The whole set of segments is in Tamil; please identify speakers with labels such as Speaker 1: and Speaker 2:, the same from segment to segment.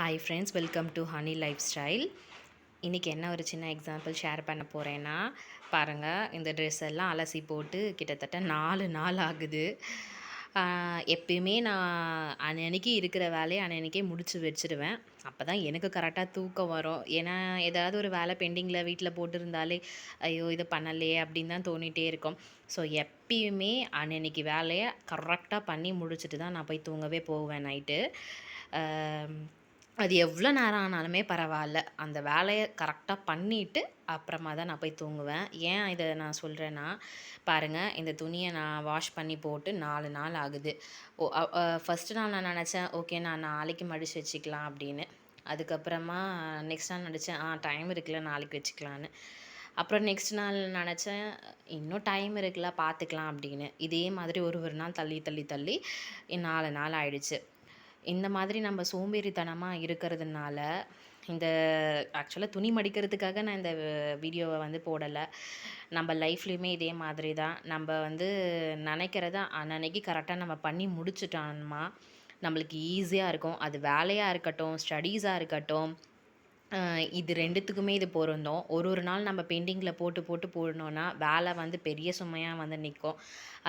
Speaker 1: Hi friends welcome to honey lifestyle இன்றைக்கி என்ன ஒரு சின்ன எக்ஸாம்பிள் ஷேர் பண்ண போகிறேன்னா பாருங்கள் இந்த ட்ரெஸ் எல்லாம் அலசி போட்டு கிட்டத்தட்ட நாலு நாள் ஆகுது. எப்பயுமே நான் அன்னன்னைக்கு இருக்கிற வேலையை அன்னன்னைக்கே முடிச்சு வச்சுருவேன். அப்போ தான் எனக்கு கரெக்டாக தூக்கம் வரும். ஏன்னா ஏதாவது ஒரு வேலை பெண்டிங்கில் வீட்டில் போட்டிருந்தாலே ஐயோ இதை பண்ணலையே அப்படின்னு தான் தோணிகிட்டே இருக்கும். ஸோ எப்பயுமே அன்னன்னைக்கு வேலையை கரெக்டாக பண்ணி முடிச்சுட்டு தான் நான் போய் தூங்கவே போவேன் நைட்டு அது எவ்வளோ நேரம் ஆனாலுமே பரவாயில்ல. அந்த வேலையை கரெக்டாக பண்ணிவிட்டு அப்புறமா தான் நான் போய் தூங்குவேன். ஏன் இதை நான் சொல்கிறேன்னா பாருங்கள் இந்த துணியை நான் வாஷ் பண்ணி போட்டு நாலு நாள் ஆகுது. ஓ ஃபஸ்ட்டு நாள் நான் நினச்சேன் ஓகே நான் நாளைக்கு மடித்து வச்சுக்கலாம் அப்படின்னு. அதுக்கப்புறமா நெக்ஸ்ட் நாள் நினச்சேன் ஆ டைம் இருக்குல்ல நாளைக்கு வச்சுக்கலான்னு அப்புறம் நெக்ஸ்ட் நாள் நினச்சேன் இன்னும் டைம் இருக்குல்ல பார்த்துக்கலாம் அப்படின்னு. இதே மாதிரி ஒரு ஒரு நாள் தள்ளி தள்ளி தள்ளி நாலு நாள் ஆயிடுச்சு. இந்த மாதிரி நம்ம சோம்பேறித்தனமாக இருக்கிறதுனால இந்த ஆக்சுவலாக துணி மடிக்கிறதுக்காக நான் இந்த வீடியோவை வந்து போடலை. நம்ம லைஃப்லேயுமே இதே மாதிரி தான். நம்ம வந்து நினைக்கிறத அன்னன்னைக்கு கரெக்டாக நம்ம பண்ணி முடிச்சிட்டோம்னா நம்மளுக்கு ஈஸியாக இருக்கும். அது வேலையாக இருக்கட்டும் ஸ்டடீஸாக இருக்கட்டும் இது ரெண்டுத்துக்குமே இது பொருந்தும். ஒரு ஒரு நாள் நம்ம பெயிண்டிங்கில் போட்டு போட்டு போடணுன்னா வேலை வந்து பெரிய சுமையாக வந்து நிற்கும்.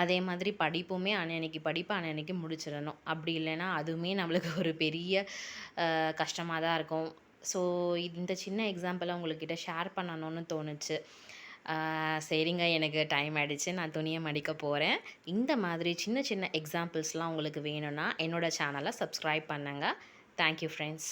Speaker 1: அதே மாதிரி படிப்புமே அன்னன்னைக்கு படிப்பு அன்னன்னைக்கு முடிச்சிடணும். அப்படி இல்லைன்னா அதுவுமே நம்மளுக்கு ஒரு பெரிய கஷ்டமாக தான் இருக்கும். ஸோ இந்த சின்ன எக்ஸாம்பிளை உங்கள்கிட்ட ஷேர் பண்ணணும்னு தோணுச்சு. சரிங்க எனக்கு டைம் ஆகிடுச்சு நான் துணியை மடிக்க போகிறேன் இந்த மாதிரி சின்ன சின்ன எக்ஸாம்பிள்ஸ்லாம் உங்களுக்கு வேணும்னா என்னோடய சேனலை சப்ஸ்கிரைப் பண்ணுங்கள் தேங்க்யூ ஃப்ரெண்ட்ஸ்